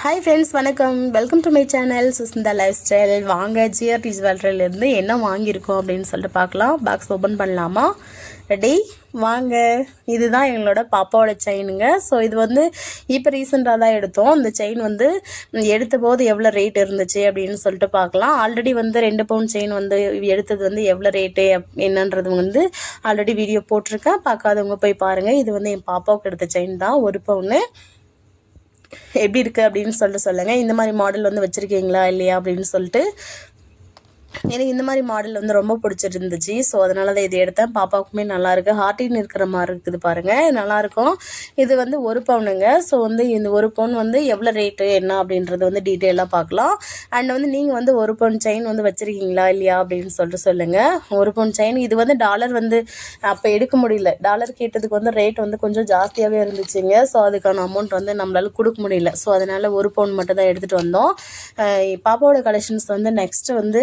Hi friends வணக்கம். Welcome to my channel Sushmita lifestyle வாங்க GRT ஜுவல்லரிலேருந்து என்ன வாங்கியிருக்கோம் அப்படின்னு சொல்லிட்டு பார்க்கலாம். பாக்ஸ் ஓப்பன் பண்ணலாமா? ரெடி வாங்க. இதுதான் எங்களோட பாப்பாவோட செயினுங்க ஸோ இது வந்து இப்போ ரீசெண்டாக தான் எடுத்தோம். இந்த செயின் வந்து எடுத்த போது எவ்வளோ ரேட் இருந்துச்சு அப்படின்னு சொல்லிட்டு பார்க்கலாம். ஆல்ரெடி வந்து ரெண்டு பவுன் செயின் வந்து எடுத்தது வந்து எவ்வளோ ரேட்டு என்னன்றது வந்து ஆல்ரெடி வீடியோ போட்டிருக்கேன். பார்க்காதவங்க போய் பாருங்கள் இது வந்து என் பாப்பாவுக்கு எடுத்த செயின் தான். ஒரு பவுன்னு எப்படி இருக்குது அப்படின்னு சொல்லிட்டு சொல்லுங்கள் இந்த மாதிரி மாடல் வந்து வச்சுருக்கீங்களா இல்லையா அப்படின்னு சொல்லிட்டு எனக்கு இந்த மாதிரி மாடல் வந்து ரொம்ப பிடிச்சிருந்துச்சு. ஸோ அதனால தான் இது எடுத்தேன். பாப்பாவுக்குமே நல்லா இருக்கு. ஹார்டின் இருக்கிற மாதிரி இருக்குது பாருங்க. நல்லா இருக்கும். இது வந்து ஒரு பவுனுங்க. ஸோ வந்து இந்த ஒரு பவுன் வந்து எவ்வளோ ரேட்டு என்ன அப்படின்றது வந்து டீட்டெயிலாக பார்க்கலாம். அண்ட் வந்து நீங்கள் வந்து ஒரு பவுன் செயின் வந்து வச்சுருக்கீங்களா இல்லையா அப்படின்னு சொல்லிட்டு சொல்லுங்கள் ஒரு பவுன் செயின் இது வந்து டாலர் வந்து அப்போ எடுக்க முடியல. டாலர் கேட்டதுக்கு வந்து ரேட் வந்து கொஞ்சம் ஜாஸ்தியாகவே இருந்துச்சுங்க. ஸோ அதுக்கான அமௌண்ட் வந்து நம்மளால கொடுக்க முடியல. ஸோ அதனால் ஒரு பவுன் மட்டும் தான் எடுத்துகிட்டு வந்தோம் பாப்பாவோட கலெக்ஷன்ஸ் வந்து நெக்ஸ்ட் வந்து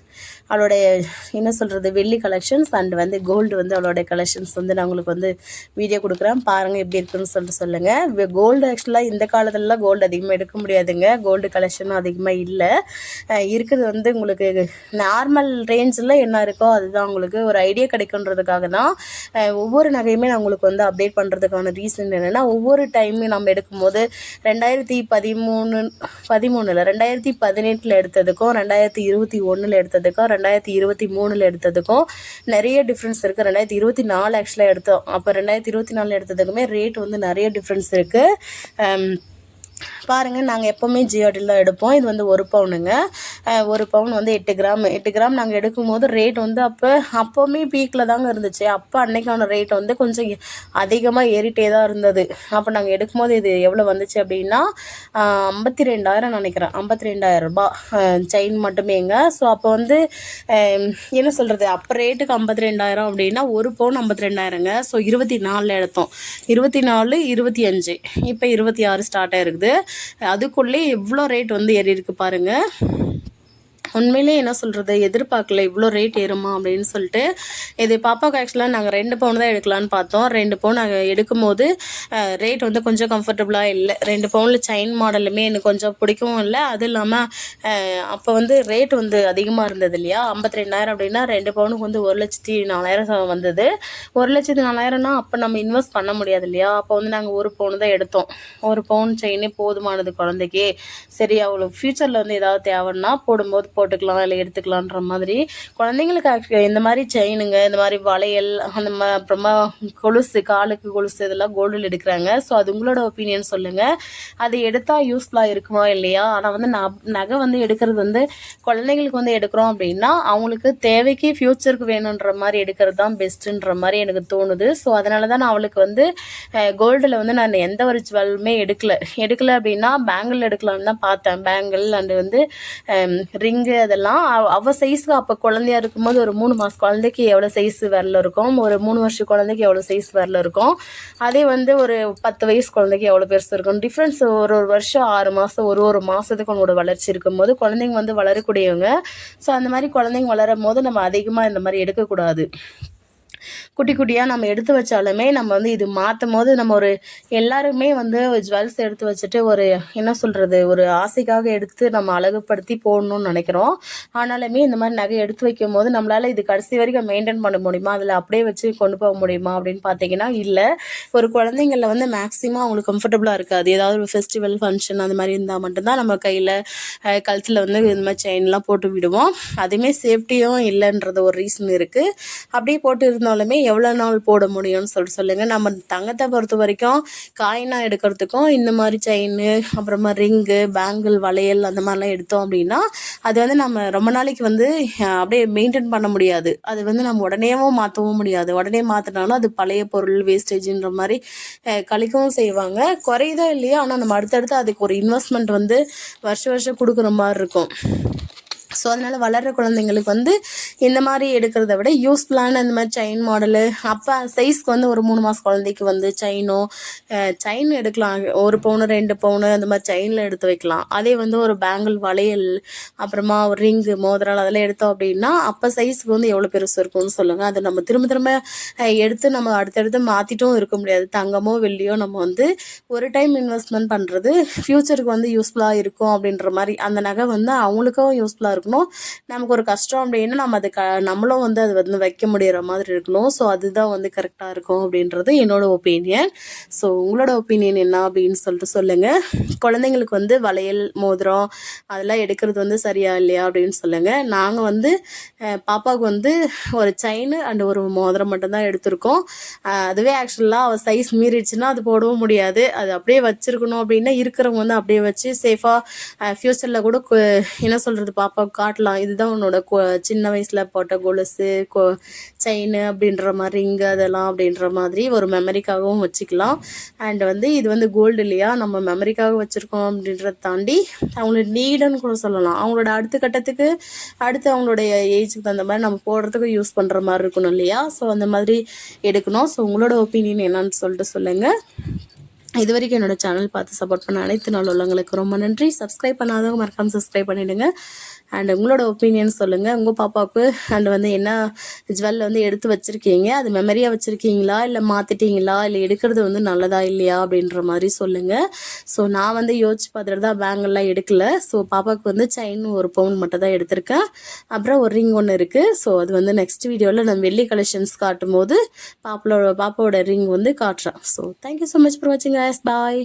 அவளுடைய என்ன சொல்கிறது வெள்ளி கலெக்ஷன்ஸ் அண்ட் வந்து கோல்டு வந்து அவளுடைய கலெக்ஷன்ஸ் வந்து நான் உங்களுக்கு வந்து வீடியோ கொடுக்குறேன். பாருங்கள் எப்படி இருக்குன்னு சொல்லிட்டு சொல்லுங்கள் கோல்டு ஆக்சுவலாக இந்த காலத்துலலாம் கோல்டு அதிகமாக எடுக்க முடியாதுங்க. கோல்டு கலெக்ஷனும் அதிகமாக இல்லை. இருக்குது இருக்கிறது வந்து உங்களுக்கு நார்மல் ரேஞ்சில் என்ன இருக்கோ அதுதான் உங்களுக்கு ஒரு ஐடியா கிடைக்குன்றதுக்காக தான். ஒவ்வொரு நகையுமே நான் உங்களுக்கு வந்து அப்டேட் பண்ணுறதுக்கான ரீசன் என்னென்னா ஒவ்வொரு டைமும் நம்ம எடுக்கும்போது ரெண்டாயிரத்தி பதிமூணு பதிமூணில் ரெண்டாயிரத்தி பதினெட்டில் எடுத்ததுக்கும் ரெண்டாயிரத்தி இருபத்தி ஒன்றில் எடுத்ததுக்கும் ரெண்டாயிரத்தி இருபத்தி மூணில் எடுத்ததுக்கும் நிறைய டிஃப்ரென்ஸ் இருக்குது ரெண்டாயிரத்தி இருபத்தி நாலு ஆக்சுவலாக எடுத்தோம். அப்போ ரெண்டாயிரத்தி இருபத்தி நாலில் எடுத்ததுக்குமே ரேட் வந்து நிறைய டிஃப்ரென்ஸ் இருக்குது பாருங்கள் நாங்கள் எப்போவுமே ஜியோடில் தான் எடுப்போம். இது வந்து ஒரு பவுனுங்க. ஒரு பவுன் வந்து எட்டு கிராம். எட்டு கிராம் நாங்கள் எடுக்கும்போது ரேட் வந்து அப்போ அப்போவுமே பீக்கில் தாங்க இருந்துச்சு. அப்போ அன்னைக்கான ரேட் வந்து கொஞ்சம் அதிகமாக ஏறிட்டே தான் இருந்தது. அப்போ நாங்கள் எடுக்கும்போது இது எவ்வளோ வந்துச்சு அப்படின்னா ஐம்பத்தி ரெண்டாயிரம் நினைக்கிறேன். ஐம்பத்தி ரெண்டாயிரம் ரூபாய் செயின் மட்டுமேங்க. ஸோ அப்போ வந்து என்ன சொல்கிறது அப்போ ரேட்டுக்கு ஐம்பத்தி ரெண்டாயிரம் அப்படின்னா ஒரு பவுன் ஐம்பத்தி ரெண்டாயிரங்க ஸோ இருபத்தி நாலில் எடுத்தோம். இருபத்தி நாலு இருபத்தி அஞ்சு. இப்போ இருபத்தி ஆறு ஸ்டார்ட் ஆயிருக்குது. அதுக்குள்ளே எவ்வளோ ரேட் வந்து ஏறி இருக்கு பாருங்க. உண்மையிலே என்ன சொல்கிறது எதிர்பார்க்கல இவ்வளோ ரேட் ஏறுமா அப்படின்னு சொல்லிட்டு இது பாப்பாவுக்கு ஆக்சுவலாக நாங்கள் ரெண்டு பவுன் தான் எடுக்கலான்னு பார்த்தோம். ரெண்டு பவுன் நாங்கள் எடுக்கும்போது ரேட் வந்து கொஞ்சம் கம்ஃபர்டபுளாக இல்லை. ரெண்டு பவுனில் செயின் மாடலுமே எனக்கு கொஞ்சம் பிடிக்கவும் இல்லை. அது இல்லாமல் அப்போ வந்து ரேட் வந்து அதிகமாக இருந்தது இல்லையா? ஐம்பத்தி ரெண்டாயிரம் அப்படின்னா ரெண்டு பவுனுக்கு வந்து ஒரு லட்சத்தி நாலாயிரம் வந்தது. ஒரு லட்சத்தி நாலாயிரம்னா அப்போ நம்ம இன்வெஸ்ட் பண்ண முடியாது இல்லையா? அப்போ வந்து நாங்கள் ஒரு பவுன் தான் எடுத்தோம். ஒரு பவுன் செயினே போதுமானது குழந்தைக்கு. சரி அவளுக்கு ஃப்யூச்சரில் வந்து ஏதாவது தேவைன்னா போடும்போது போட்டுக்கலாம் இல்லை எடுத்துக்கலான்ற மாதிரி. குழந்தைங்களுக்கு ஆக்சுவலி இந்த மாதிரி செயினுங்க இந்த மாதிரி வளையல் அந்த மா அப்புறமா கொலுசு காலுக்கு கொலுசு இதெல்லாம் கோல்டில் எடுக்கிறாங்க. ஸோ அது உங்களோட ஒப்பீனியன் சொல்லுங்கள் அது எடுத்தால் யூஸ்ஃபுல்லாக இருக்குமா இல்லையா? ஆனால் வந்து ந நகை வந்து எடுக்கிறது வந்து குழந்தைங்களுக்கு வந்து எடுக்கிறோம் அப்படின்னா அவங்களுக்கு தேவைக்கு ஃப்யூச்சருக்கு வேணுன்ற மாதிரி எடுக்கிறது தான் பெஸ்ட்டுன்ற மாதிரி எனக்கு தோணுது. ஸோ அதனால தான் நான் அவளுக்கு வந்து கோல்டில் வந்து நான் எந்த ஒரு ஜுவல்லுமே எடுக்கல. எடுக்கலை அப்படின்னா பேங்கிள் எடுக்கலாம்னு தான் பார்த்தேன். பேங்கிள் அண்டு வந்து ரிங்கு அதெல்லாம் அவ- அவ சைஸ்க்கு அப்போ குழந்தையா இருக்கும்போது ஒரு மூணு மாதம் குழந்தைக்கு எவ்வளோ சைஸ் வரல இருக்கும்? ஒரு மூணு வருஷம் குழந்தைக்கு எவ்வளோ சைஸ் வரல இருக்கும்? அதே வந்து ஒரு பத்து வயசு குழந்தைக்கு எவ்வளோ பெருசு இருக்கும்? டிஃப்ரென்ஸ் ஒரு ஒரு வருஷம் ஆறு மாதம் ஒரு ஒரு மாதத்துக்கு உங்களோட வளர்ச்சி இருக்கும்போது குழந்தைங்க வந்து வளரக்கூடியவங்க. ஸோ அந்த மாதிரி குழந்தைங்க வளரும் போது நம்ம அதிகமாக இந்த மாதிரி எடுக்கக்கூடாது. குட்டி குட்டியாக நம்ம எடுத்து வச்சாலுமே நம்ம வந்து இது மாற்றும் போது நம்ம ஒரு எல்லாருமே வந்து ஜுவல்ஸ் எடுத்து வச்சுட்டு ஒரு என்ன சொல்கிறது ஒரு ஆசைக்காக எடுத்து நம்ம அழகுபடுத்தி போடணும்னு நினைக்கிறோம். ஆனாலுமே இந்த மாதிரி நகை எடுத்து வைக்கும் போது நம்மளால் இது கடைசி வரைக்கும் மெயின்டைன் பண்ண முடியுமா? அதில் அப்படியே வச்சு கொண்டு போக முடியுமா? அப்படின்னு பார்த்தீங்கன்னா இல்லை. ஒரு குழந்தைங்கள வந்து மேக்ஸிமம் அவங்களுக்கு கம்ஃபர்டபுளாக இருக்காது. ஏதாவது ஒரு ஃபெஸ்டிவல் ஃபங்க்ஷன் அந்த மாதிரி இருந்தால் மட்டும்தான் நம்ம கையில் கழுத்தில் வந்து இந்த மாதிரி செயின்லாம் போட்டு விடுவோம். அதுவுமே சேஃப்டியும் இல்லைன்றது ஒரு ரீசன் இருக்குது அப்படியே போட்டு இருந்தோம் இருந்தாலுமே எவ்வளோ நாள் போட முடியும்னு சொல்லிட்டு சொல்லுங்கள் நம்ம தங்கத்தை பொறுத்த வரைக்கும் காயினாக எடுக்கிறதுக்கும் இந்த மாதிரி செயின் அப்புறமா ரிங்கு பேங்கிள் வளையல் அந்த மாதிரிலாம் எடுத்தோம் அப்படின்னா அது வந்து நம்ம ரொம்ப நாளைக்கு வந்து அப்படியே மெயின்டைன் பண்ண முடியாது. அது வந்து நம்ம உடனேவும் மாற்றவும் முடியாது. உடனே மாற்றினாலும் அது பழைய பொருள் வேஸ்டேஜ்ன்ற மாதிரி கழிக்கவும் செய்வாங்க. குறையுதோ இல்லையோ ஆனால் நம்ம அடுத்தடுத்து அதுக்கு ஒரு இன்வெஸ்ட்மெண்ட் வந்து வருஷம் வருஷம் கொடுக்குற மாதிரி இருக்கும். ஸோ அதனால் வளர்கிற குழந்தைங்களுக்கு வந்து இந்த மாதிரி எடுக்கிறத விட யூஸ்ஃபுல்லான இந்த மாதிரி செயின் மாடலு அப்போ சைஸ்க்கு வந்து ஒரு மூணு மாதம் குழந்தைக்கு வந்து செயினோ செயின் எடுக்கலாம். ஒரு பவுனு ரெண்டு பவுனு அந்த மாதிரி செயினில் எடுத்து வைக்கலாம். அதே வந்து ஒரு பேங்கிள் வளையல் அப்புறமா ஒரு ரிங்கு மோதிரம் அதெல்லாம் எடுத்தோம் அப்படின்னா அப்போ சைஸ்க்கு வந்து எவ்வளோ பெருசு இருக்கும்னு சொல்லுங்கள் அதை நம்ம திரும்ப திரும்ப எடுத்து நம்ம அடுத்தடுத்து மாற்றிட்டும் இருக்க முடியாது. தங்கமோ வெள்ளியோ நம்ம வந்து ஒரு டைம் இன்வெஸ்ட்மெண்ட் பண்ணுறது ஃப்யூச்சருக்கு வந்து யூஸ்ஃபுல்லாக இருக்கும் அப்படின்ற மாதிரி அந்த நகை வந்து அவங்களுக்கும் யூஸ்ஃபுல்லாக இருக்கும். இருக்கணும். நமக்கு ஒரு கஷ்டம் அப்படின்னா நம்ம அது க நம்மளும் வந்து அது வந்து வைக்க முடியிற மாதிரி இருக்கணும். ஸோ அதுதான் வந்து கரெக்டாக இருக்கும் அப்படின்றது என்னோட ஒப்பீனியன் ஸோ உங்களோட ஒப்பீனியன் என்ன அப்படின்னு சொல்லிட்டு சொல்லுங்கள் குழந்தைங்களுக்கு வந்து வளையல் மோதிரம் அதெல்லாம் எடுக்கிறது வந்து சரியா இல்லையா அப்படின்னு சொல்லுங்கள் நாங்கள் வந்து பாப்பாவுக்கு வந்து ஒரு செயின் அண்ட் ஒரு மோதிரம் மட்டும்தான் எடுத்திருக்கோம். அதுவே ஆக்சுவலாக அவள் சைஸ் மீறிடுச்சுன்னா அது போடவும் முடியாது. அது அப்படியே வச்சுருக்கணும் அப்படின்னா இருக்கிறவங்க வந்து அப்படியே வச்சு சேஃபாக ஃப்யூச்சரில் கூட என்ன சொல்கிறது பாப்பாவுக்கு காட்டலாம். இதுதான் உன்னோட கு- சின்ன வயசில் போட்ட கொலுசு கொ செயின் அப்படின்ற மாதிரி ரிங்கு அதெல்லாம் அப்படின்ற மாதிரி ஒரு மெமரிக்காகவும் வச்சுக்கலாம். அண்ட் வந்து இது வந்து கோல்டு இல்லையா? நம்ம மெமரிக்காக வச்சுருக்கோம் அப்படின்றத தாண்டி அவங்களோட நீடுன்னு கூட சொல்லலாம். அவங்களோட அடுத்த கட்டத்துக்கு அடுத்து அவங்களுடைய ஏஜுக்கு தகுந்த மாதிரி நம்ம போடுறதுக்கு யூஸ் பண்ணுற மாதிரி இருக்கணும் இல்லையா? ஸோ அந்த மாதிரி எடுக்கணும். ஸோ உங்களோட ஒப்பீனியன் என்னன்னு சொல்லிட்டு சொல்லுங்கள் இது வரைக்கும் என்னோட சேனல் பார்த்து சப்போர்ட் பண்ண அனைத்து நாள் உள்ளவங்களுக்கு ரொம்ப நன்றி. சப்ஸ்கிரைப் பண்ணாதவங்க மறக்காமல் சப்ஸ்கிரைப் பண்ணிவிடுங்க அண்ட் உங்களோட ஒப்பீனியன் சொல்லுங்கள் உங்கள் பாப்பாவுக்கு அண்ட் வந்து என்ன ஜுவல்ல வந்து எடுத்து வச்சுருக்கீங்க? அது மெமரியாக வச்சுருக்கீங்களா? இல்லை மாற்றிட்டீங்களா இல்லை எடுக்கிறது வந்து நல்லதா இல்லையா? அப்படின்ற மாதிரி சொல்லுங்கள் ஸோ நான் வந்து யோசிச்சு பார்த்துட்டு தான் பேங்கெல்லாம் எடுக்கல. ஸோ பாப்பாவுக்கு வந்து செயின் ஒரு பவுன் மட்டும் தான் எடுத்திருக்கேன். அப்புறம் ஒரு ரிங் ஒன்று இருக்குது ஸோ அது வந்து நெக்ஸ்ட் வீடியோவில் நான் வெள்ளி கலெக்ஷன்ஸ் காட்டும் போது பாப்பாவோட பாப்பாவோட ரிங் வந்து காட்டுறேன். So thank you so much for வாட்சிங் பாய்